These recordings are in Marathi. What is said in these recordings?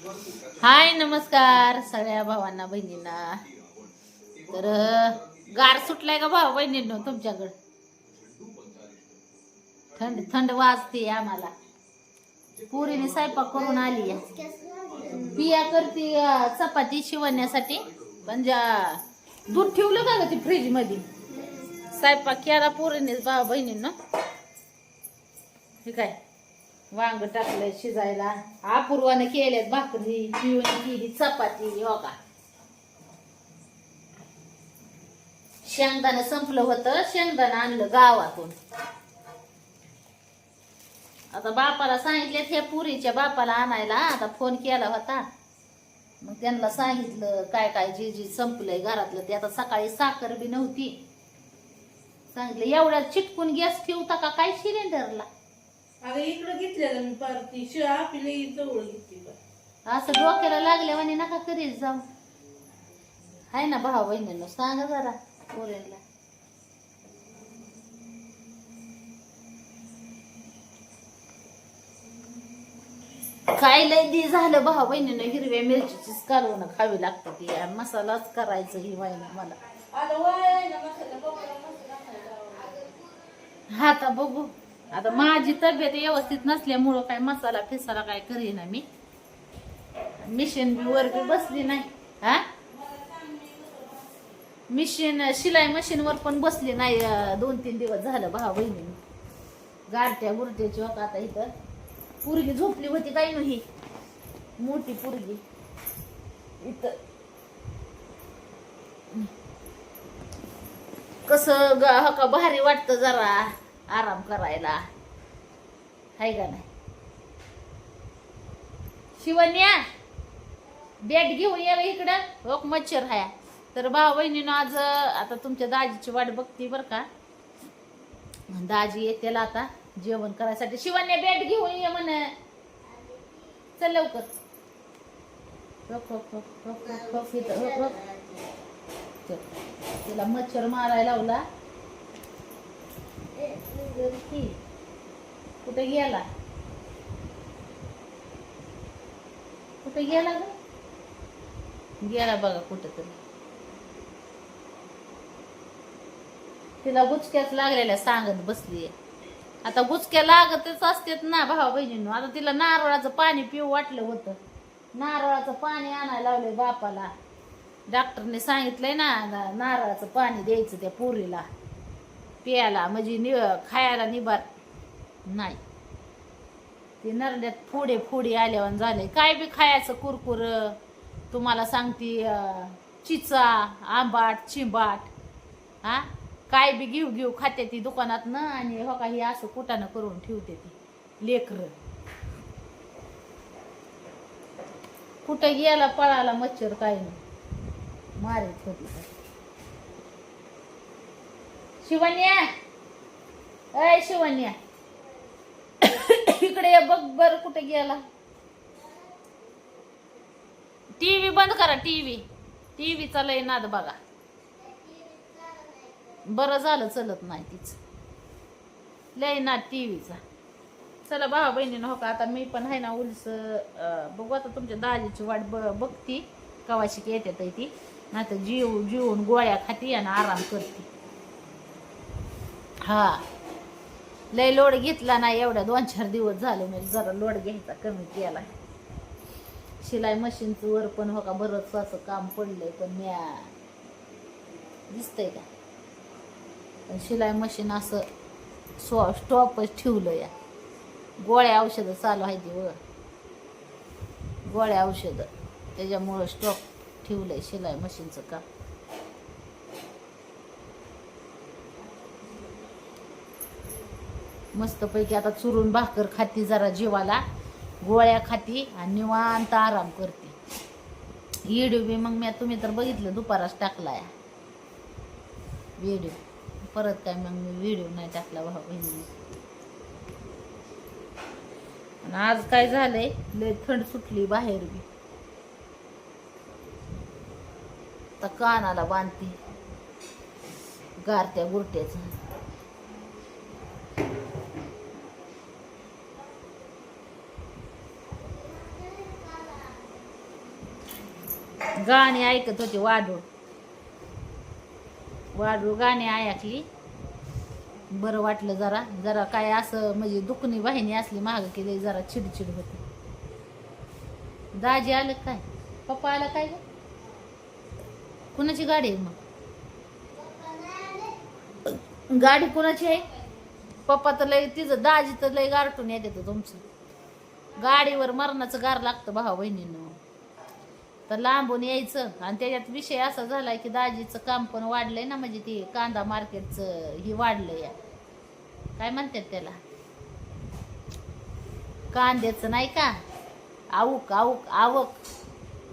हाय नमस्कार सगळ्या भावांना बहिणींना. तर गार सुटलाय का भाऊ बहिणींनो तुमच्याकडं? थंड थंड वाजते आम्हाला. पुरीने स्वयंपाक करून आली बिया करते चपाती शिवण्यासाठी. पण ज्या दूध ठेवलं का ग ती फ्रीजमध्ये स्वयंपाक केला पोरीने भाऊ बहिणींना. हे काय? वांग टाकलंय शिजायला. अपूर्वाने केल्यात भाकरी पिऊन केली चपाती हो का? शेंगदाणं संपलं होतं शेंगदाणं आणलं गावातून. आता बापाला सांगितले हे पुरीच्या बापाला आणायला. आता फोन केला होता. मग त्यांना सांगितलं काय काय जे जे संपलंय घरातलं ते आता सकाळी साखर बी नव्हती. सांगितलं एवढ्या चिटकून गॅस ठेवता का? काय सिलेंडरला? अगं इकडं घेतलेलं मी पार ती शिळा आपली जवळ घेतली. असं डोक्याला लागल्यावानी नका करीत जाऊ. हाय ना भाऊ बहिणींना सांगा जरा पोरेला काय लय दी झालं भाऊ बहिणीनं हिरव्या मिरचीचीच कालवणं खावी लागते ती. आणि मसालाच करायचं ही वाईना मला. आहे. हा आता बघू. आता माझी तब्येत व्यवस्थित नसल्यामुळं काय मसाला फिसाला काय करीना मी. मिशन बी वर बी बसली नाही हा? मिशीन शिलाई मशीनवर पण बसली नाही दोन तीन दिवस झालं भाव बहिणी गारट्या गुरट्याची होता आता इथं. पुरगी झोपली होती काही नाही मोठी पुरगी. इथं. कसं ग- हका का भारी वाटतं जरा. आराम करायला. हाय का नाही? शिवन्या बॅट घेऊन यावं इकडं. ओक मच्छर हाय. तर भाऊ बहिणीनं आज आता तुमच्या दाजीची वाट बघते बर का. दाजी येते आता जेवण करायसाठी. शिवाने बॅट घेऊन ये म्हण. चल लवकर. तिला मच्छर मारायला लावला. कुठे गेला? कुठे गेला ग? गेला बघा कुठं तरी तिला गुचक्याच लागलेल्या सांगत बसली आता गुचक्या लागतच असतेत ना भावा बहिणींनो. आता तिला नारळाचं पाणी पिऊ वाटलं होतं. नारळाचं पाणी आणायला लावलंय बापाला. डॉक्टरने सांगितलंय ना ना- नारळाचं पाणी द्यायचं त्या पोरीला. प्यायला म्हणजे नि खायला निभार. नाही. ते नरड्यात फोडे फोडे आल्यावर झाले. काय बी खायचं कुरकुर तुम्हाला सांगते चिचा आंबाट चिंबाट हा? काय बी घेऊ घेऊ खाते ती दुकानात ना आणि हो का हे असं कुटानं करून ठेवते ती लेकर. कुठं गेला पळाला मच्छर काय नाही. मारीत होती. शिवन्या अय शिवन्या इकडे बघ बर कुठे गेला. टीव्ही बंद करा टीव्ही. टीव्हीचा लय नाद बघा. बरं झालं चलत नाही तिच. लय नाद टीव्हीचा. चला भावा बहिणीनं हो का आता मी पण आहे ना उलस बघू आता तुमच्या दाजीची वाट ब बघती. कवाशी येते ती. नाही तर जीव जीवन गोळ्या खाती आणि आराम करते. हा. लय लोड घेतला नाही एवढ्या दोन चार दिवस झाले म्हणजे जरा लोड घ्यायचा कमी केला शिलाई मशीनचं वर पण हो का बरंच असं काम पडलंय पण म्या दिसतंय का? पण शिलाई मशीन असं स्व स्टॉपच ठेवलं या. गोळ्या औषधं चालू आहे ती व गोळ्या औषधं. त्याच्यामुळं स्टॉप ठेवलंय शिलाई मशीनचं काम. मस्तपैकी आता चुरून भाकर खाती जरा जीवाला गोळ्या खाती आणि निवांत आराम करते. व्हिडिओ बी मग मी तुम्ही तर बघितलं दुपाराच टाकलाय व्हिडिओ. परत काय मग मी व्हिडिओ नाही टाकला भाऊ बहिणी आज काय झालंय लय थंड सुटली बाहेर बी. आता कानाला बांधते. गारत्या गुरट्याचं. गाणी ऐकत होते वाडूळ वाडूळ गाणी ऐकली. बरं वाटलं जरा जरा काय असं म्हणजे दुखणी वाहिनी असली महाग केली जरा चिडचिड होते. दाजी आलं काय? पप्पा आला काय कुणाची गाडी आहे मग? गाडी कुणाची आहे? पप्पा तर लय तिचं दाजी तर लय गारटून येते तर तुमचं. गाडीवर मरणाचं गार लागतं भाऊ बहिणीनं. तर लांबून यायचं. आणि त्याच्यात विषय असा झाला की दाजीचं काम पण वाढलंय ना म्हणजे ते कांदा मार्केटचं ही वाढलंय. काय म्हणतात त्याला? कांद्याचं नाही का? आवक आवक आवक.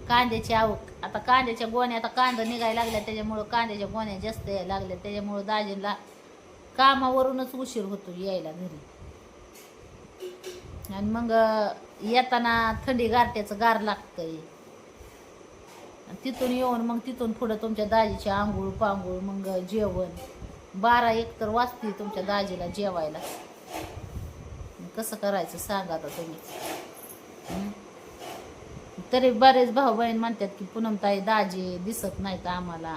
कांद्याची आवक. आता कांद्याच्या गोण्या आता कांदा निघायला लागल्या त्याच्यामुळं कांद्याच्या गोण्या जास्त यायला लागल्या. त्याच्यामुळं दाजीला कामावरूनच उशीर होतो यायला घरी. आणि मग येताना थंडी गारट्याचं गार लागतंय. तिथून येऊन मग तिथून पुढं तुमच्या दाजीची आंघोळ पांघोळ मग जेवण. बारा एक तर वाजते तुमच्या दाजीला जेवायला. कसं करायचं सांगा आता तुम्ही. तरी बरेच भाऊ बहीण म्हणतात की पूनमताई दाजी दिसत नाहीत आम्हाला.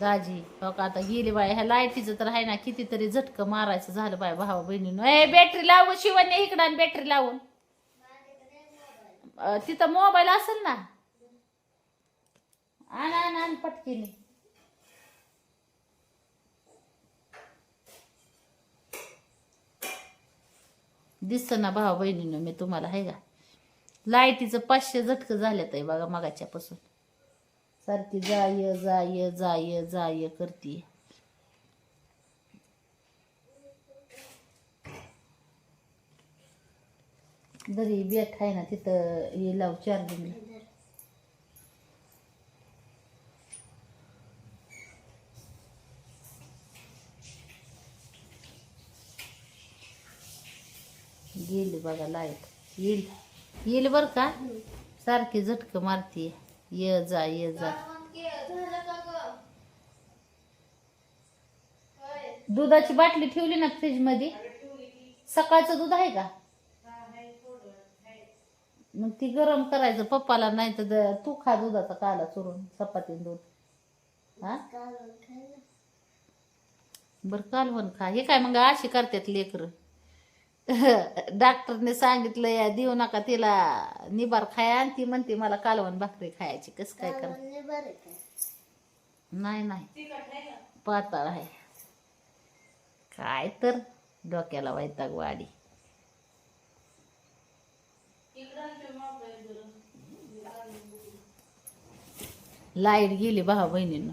दाजी हो का? आता गेली बाय ह्या लाईटीचं तर आहे ना कितीतरी झटकं मारायचं झालं बाय भाऊ बहिणीनं. ए बॅटरी लावून शिवानी इकडं आणि बॅटरी लावून. तिथं मोबाईल असेल ना आण आण आण पटकीने. दिसत ना भाऊ बहिणीनं मी तुम्हाला आहे का? लाईटीचं पाचशे झटकं झाल्यात आहे बघा मगाच्यापासून. सारखी जाय जाय जाय जाय करते दरी बेट आहे ना तिथं हे लाव चार्जिंग गेली बघा लाइट. येईल. येईल बर का? सारखी झटकं मारते. ये जा ये जा. दुधाची बाटली ठेवली ना फ्रीजमध्ये सकाळचं दूध आहे का? मग ती गरम करायचं पप्पाला नाही तर द- तू खा दुधाचा काला चुरून चपाती दूध. हा? बर कालवण खा. हे काय मग अशी करतात लेकर? डॉक्टरने सांगितलं या देऊ नका तिला निबार खाया आणि ती म्हणते मला कालवण भाकरी खायची कस काय कर नाही नाही. पाताळ आहे. काय तर डोक्याला वैताग वाडी लाइट गेली भावा बहिणीनं.